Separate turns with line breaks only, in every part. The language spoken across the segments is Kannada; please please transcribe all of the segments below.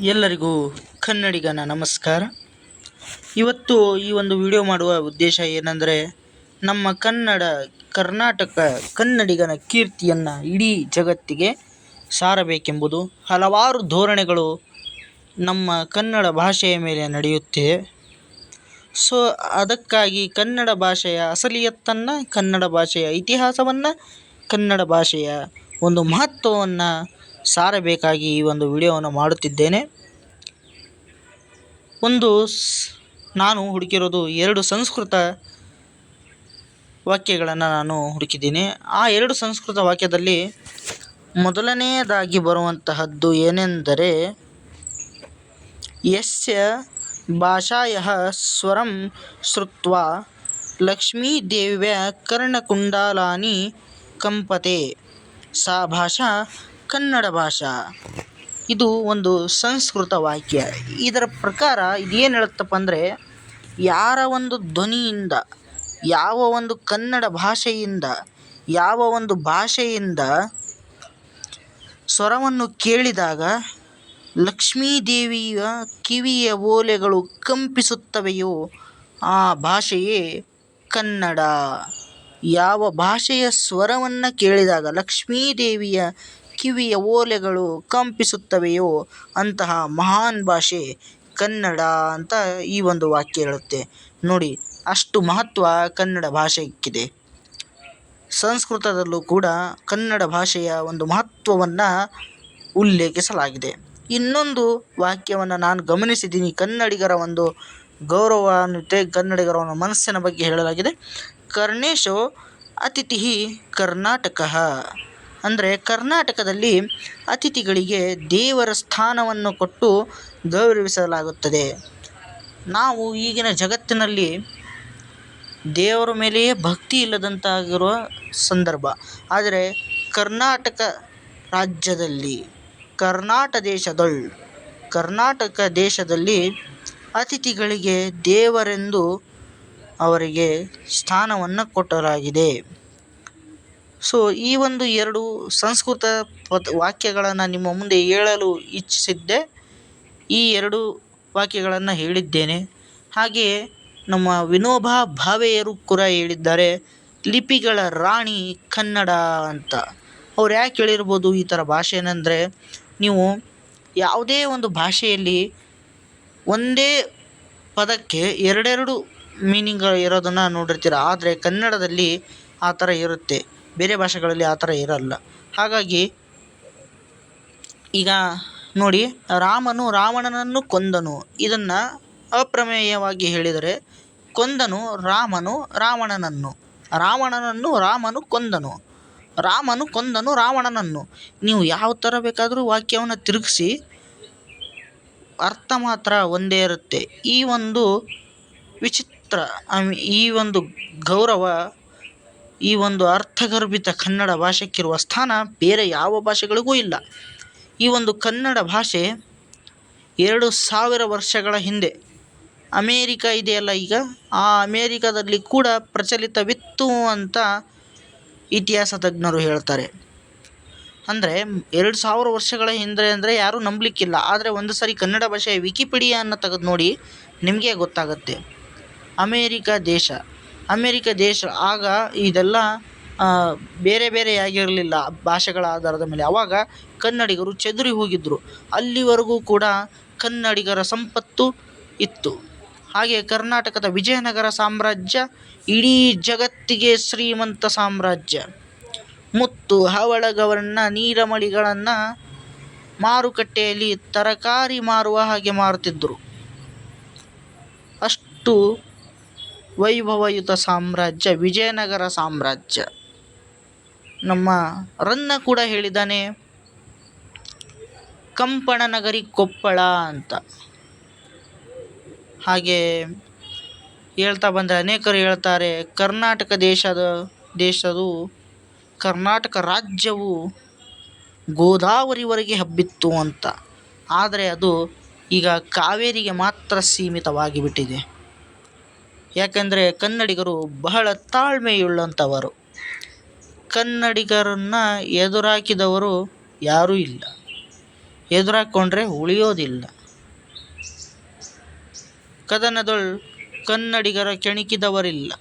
ಎಲ್ಲರಿಗೂ ಕನ್ನಡಿಗನ ನಮಸ್ಕಾರ. ಇವತ್ತು ಈ ಒಂದು ವಿಡಿಯೋ ಮಾಡುವ ಉದ್ದೇಶ ಏನಂದರೆ, ನಮ್ಮ ಕನ್ನಡ, ಕರ್ನಾಟಕ ಕನ್ನಡಿಗನ ಕೀರ್ತಿಯನ್ನು ಇಡೀ ಜಗತ್ತಿಗೆ ಸಾರಬೇಕೆಂಬುದು ಹಲವಾರು ಧೋರಣೆಗಳು ನಮ್ಮ ಕನ್ನಡ ಭಾಷೆಯ ಮೇಲೆ ನಡೆಯುತ್ತಿದೆ ಸೊ, ಅದಕ್ಕಾಗಿ ಕನ್ನಡ ಭಾಷೆಯ ಅಸಲಿಯತ್ತನ್ನು, ಕನ್ನಡ ಭಾಷೆಯ ಇತಿಹಾಸವನ್ನು, ಕನ್ನಡ ಭಾಷೆಯ ಒಂದು ಮಹತ್ವವನ್ನು ಸಾರಬೇಕಾಗಿ ಈ ಒಂದು ವಿಡಿಯೋವನ್ನು ಮಾಡುತ್ತಿದ್ದೇನೆ. ಒಂದು ನಾನು ಹುಡುಕಿರೋದು ಎರಡು ಸಂಸ್ಕೃತ ವಾಕ್ಯಗಳನ್ನು ನಾನು ಹುಡುಕಿದ್ದೀನಿ. ಆ ಎರಡು ಸಂಸ್ಕೃತ ವಾಕ್ಯದಲ್ಲಿ ಮೊದಲನೆಯದಾಗಿ ಬರುವಂತಹದ್ದು ಏನೆಂದರೆ, ಯಸ್ಯ ಭಾಷಾಯಃ ಸ್ವರಂ ಶ್ರುತ್ವಾ ಲಕ್ಷ್ಮೀದೇವ್ಯ ಕರ್ಣಕುಂಡಲಾನಿ ಕಂಪತೆ. ಸಾ ಭಾಷಾ ಕನ್ನಡ ಭಾಷಾ. ಇದು ಒಂದು ಸಂಸ್ಕೃತ ವಾಕ್ಯ. ಇದರ ಪ್ರಕಾರ ಇದೇನು ಹೇಳುತ್ತಪ್ಪ ಅಂದರೆ, ಯಾರ ಒಂದು ಧ್ವನಿಯಿಂದ, ಯಾವ ಒಂದು ಕನ್ನಡ ಭಾಷೆಯಿಂದ, ಯಾವ ಒಂದು ಭಾಷೆಯಿಂದ ಸ್ವರವನ್ನು ಕೇಳಿದಾಗ ಲಕ್ಷ್ಮೀದೇವಿಯ ಕಿವಿಯ ಓಲೆಗಳು ಕಂಪಿಸುತ್ತವೆಯೋ, ಆ ಭಾಷೆಯೇ ಕನ್ನಡ. ಯಾವ ಭಾಷೆಯ ಸ್ವರವನ್ನು ಕೇಳಿದಾಗ ಲಕ್ಷ್ಮೀದೇವಿಯ ಕಿವಿಯ ಓಲೆಗಳು ಕಂಪಿಸುತ್ತವೆಯೋ ಅಂತಹ ಮಹಾನ್ ಭಾಷೆ ಕನ್ನಡ ಅಂತ ಈ ಒಂದು ವಾಕ್ಯ ಹೇಳುತ್ತೆ. ನೋಡಿ, ಅಷ್ಟು ಮಹತ್ವ ಕನ್ನಡ ಭಾಷೆಗಿದೆ ಸಂಸ್ಕೃತದಲ್ಲೂ ಕೂಡ ಕನ್ನಡ ಭಾಷೆಯ ಒಂದು ಮಹತ್ವವನ್ನು ಉಲ್ಲೇಖಿಸಲಾಗಿದೆ. ಇನ್ನೊಂದು ವಾಕ್ಯವನ್ನು ನಾನು ಗಮನಿಸಿದ್ದೀನಿ. ಕನ್ನಡಿಗರ ಒಂದು ಗೌರವಾನ್ವಿತೆ, ಕನ್ನಡಿಗರ ಒಂದು ಮನಸ್ಸಿನ ಬಗ್ಗೆ ಹೇಳಲಾಗಿದೆ. ಕರ್ಣೇಶೋ ಅತಿಥಿ ಕರ್ನಾಟಕ. ಅಂದರೆ ಕರ್ನಾಟಕದಲ್ಲಿ ಅತಿಥಿಗಳಿಗೆ ದೇವರ ಸ್ಥಾನವನ್ನು ಕೊಟ್ಟು ಗೌರವಿಸಲಾಗುತ್ತದೆ. ನಾವು ಈಗಿನ ಜಗತ್ತಿನಲ್ಲಿ ದೇವರ ಮೇಲೆಯೇ ಭಕ್ತಿ ಇಲ್ಲದಂತಾಗಿರುವ ಸಂದರ್ಭ. ಆದರೆ ಕರ್ನಾಟಕ ರಾಜ್ಯದಲ್ಲಿ, ಕರ್ನಾಟ ದೇಶದೊಳ್ ಕರ್ನಾಟಕ ದೇಶದಲ್ಲಿ ಅತಿಥಿಗಳಿಗೆ ದೇವರೆಂದು ಅವರಿಗೆ ಸ್ಥಾನವನ್ನು ಕೊಟ್ಟಲಾಗಿದೆ ಸೊ ಈ ಒಂದು ಎರಡು ಸಂಸ್ಕೃತ ಪದ ವಾಕ್ಯಗಳನ್ನು ನಿಮ್ಮ ಮುಂದೆ ಹೇಳಲು ಇಚ್ಛಿಸಿದ್ದೆ. ಈ ಎರಡು ವಾಕ್ಯಗಳನ್ನು ಹೇಳಿದ್ದೇನೆ. ಹಾಗೆಯೇ ನಮ್ಮ ವಿನೋಬಾ ಭಾವೆಯರು ಕೂಡ ಹೇಳಿದ್ದಾರೆ, ಲಿಪಿಗಳ ರಾಣಿ ಕನ್ನಡ ಅಂತ. ಅವ್ರು ಯಾಕೆ ಹೇಳಿರ್ಬೋದು ಈ ಥರ ಭಾಷೆನಂದರೆ ನೀವು ಯಾವುದೇ ಒಂದು ಭಾಷೆಯಲ್ಲಿ ಒಂದೇ ಪದಕ್ಕೆ ಎರಡೆರಡು ಮೀನಿಂಗ್ ಇರೋದನ್ನು ನೋಡಿರ್ತೀರ. ಆದರೆ ಕನ್ನಡದಲ್ಲಿ ಆ ಥರ ಇರುತ್ತೆ. ಬೇರೆ ಭಾಷೆಗಳಲ್ಲಿ ಆ ಥರ ಇರಲ್ಲ. ಹಾಗಾಗಿ ಈಗ ನೋಡಿ, ರಾಮನು ರಾವಣನನ್ನು ಕೊಂದನು. ಇದನ್ನು ಅಪ್ರಮೇಯವಾಗಿ ಹೇಳಿದರೆ, ಕೊಂದನು ರಾಮನು ರಾವಣನನ್ನು. ರಾವಣನನ್ನು ರಾಮನು ಕೊಂದನು. ರಾಮನು ಕೊಂದನು ರಾವಣನನ್ನು. ನೀವು ಯಾವ ಥರ ಬೇಕಾದರೂ ವಾಕ್ಯವನ್ನು ತಿರುಗಿಸಿ, ಅರ್ಥ ಮಾತ್ರ ಒಂದೇ ಇರುತ್ತೆ. ಈ ಒಂದು ವಿಚಿತ್ರ ಈ ಒಂದು ಗೌರವ ಈ ಒಂದು ಅರ್ಥಗರ್ಭಿತ ಕನ್ನಡ ಭಾಷೆಗಿರುವ ಸ್ಥಾನ ಬೇರೆ ಯಾವ ಭಾಷೆಗಳಿಗೂ ಇಲ್ಲ. ಈ ಒಂದು ಕನ್ನಡ ಭಾಷೆ ಎರಡು ಸಾವಿರ ವರ್ಷಗಳ ಹಿಂದೆ ಅಮೇರಿಕ ಇದೆಯಲ್ಲ ಈಗ, ಆ ಅಮೇರಿಕದಲ್ಲಿ ಕೂಡ ಪ್ರಚಲಿತವಿತ್ತು ಅಂತ ಇತಿಹಾಸ ತಜ್ಞರು ಹೇಳ್ತಾರೆ. ಅಂದರೆ ಎರಡು ಸಾವಿರ ವರ್ಷಗಳ ಹಿಂದೆ ಅಂದರೆ ಯಾರೂ ನಂಬಲಿಕ್ಕಿಲ್ಲ. ಆದರೆ ಒಂದು ಸಾರಿ ಕನ್ನಡ ಭಾಷೆಯ ವಿಕಿಪೀಡಿಯಾನ ತೆಗೆದು ನೋಡಿ ನಿಮಗೆ ಗೊತ್ತಾಗುತ್ತೆ. ಅಮೇರಿಕ ದೇಶ ಅಮೇರಿಕ ದೇಶ, ಆಗ ಇದೆಲ್ಲ ಬೇರೆ ಬೇರೆ ಆಗಿರಲಿಲ್ಲ ಭಾಷೆಗಳ ಆಧಾರದ ಮೇಲೆ. ಅವಾಗ ಕನ್ನಡಿಗರು ಚದುರಿ ಹೋಗಿದ್ದರು ಅಲ್ಲಿವರೆಗೂ ಕೂಡ ಕನ್ನಡಿಗರ ಸಂಪತ್ತು ಇತ್ತು. ಹಾಗೆ ಕರ್ನಾಟಕದ ವಿಜಯನಗರ ಸಾಮ್ರಾಜ್ಯ ಇಡೀ ಜಗತ್ತಿಗೆ ಶ್ರೀಮಂತ ಸಾಮ್ರಾಜ್ಯ. ಮುತ್ತು ಹವಳಗವನ್ನ, ನೀರಮಳಿಗಳನ್ನು ಮಾರುಕಟ್ಟೆಯಲ್ಲಿ ತರಕಾರಿ ಮಾರುವ ಹಾಗೆ ಮಾರುತ್ತಿದ್ದರು ಅಷ್ಟು ವೈಭವಯುತ ಸಾಮ್ರಾಜ್ಯ, ವಿಜಯನಗರ ಸಾಮ್ರಾಜ್ಯ. ನಮ್ಮ ರನ್ನ ಕೂಡ ಹೇಳಿದ್ದಾನೆ ಕಂಪಣ ನಗರಿ ಕೊಪ್ಪಳ ಅಂತ. ಹಾಗೆ ಹೇಳ್ತಾ ಬಂದರೆ ಅನೇಕರು ಹೇಳ್ತಾರೆ, ಕರ್ನಾಟಕ ದೇಶದ, ದೇಶದು, ಕರ್ನಾಟಕ ರಾಜ್ಯವು ಗೋದಾವರಿವರೆಗೆ ಹಬ್ಬಿತ್ತು ಅಂತ. ಆದರೆ ಅದು ಈಗ ಕಾವೇರಿಗೆ ಮಾತ್ರ ಸೀಮಿತವಾಗಿ ಬಿಟ್ಟಿದೆ ಯಾಕೆಂದರೆ ಕನ್ನಡಿಗರು ಬಹಳ ತಾಳ್ಮೆಯುಳ್ಳಂಥವರು ಕನ್ನಡಿಗರನ್ನು ಎದುರಾಕಿದವರು ಯಾರೂ ಇಲ್ಲ. ಎದುರಾಕೊಂಡ್ರೆ ಉಳಿಯೋದಿಲ್ಲ. ಕದನದೊಳ್ ಕನ್ನಡಿಗರ ಕೆಣಕಿದವರಿಲ್ಲ.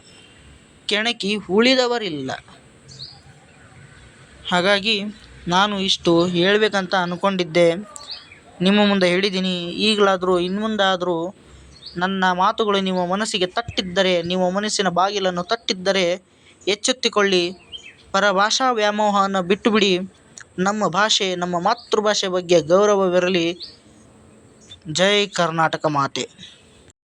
ಕೆಣಕಿ ಉಳಿದವರಿಲ್ಲ. ಹಾಗಾಗಿ ನಾನು ಇಷ್ಟು ಹೇಳಬೇಕಂತ ಅಂದ್ಕೊಂಡಿದ್ದೆ ನಿಮ್ಮ ಮುಂದೆ ಹೇಳಿದ್ದೀನಿ ಈಗಲಾದರೂ ಇನ್ನು ಮುಂದಾದರೂ ನನ್ನ ಮಾತುಗಳು ನಿಮ್ಮ ಮನಸ್ಸಿಗೆ ತಟ್ಟಿದ್ದರೆ, ನಿಮ್ಮ ಮನಸ್ಸಿನ ಬಾಗಿಲನ್ನು ತಟ್ಟಿದ್ದರೆ ಎಚ್ಚೆತ್ತುಕೊಳ್ಳಿ. ಪರಭಾಷಾ ವ್ಯಾಮೋಹವನ್ನು ಬಿಟ್ಟುಬಿಡಿ. ನಮ್ಮ ಭಾಷೆ, ನಮ್ಮ ಮಾತೃಭಾಷೆ ಬಗ್ಗೆ ಗೌರವವಿರಲಿ. ಜೈ ಕರ್ನಾಟಕ ಮಾತೆ.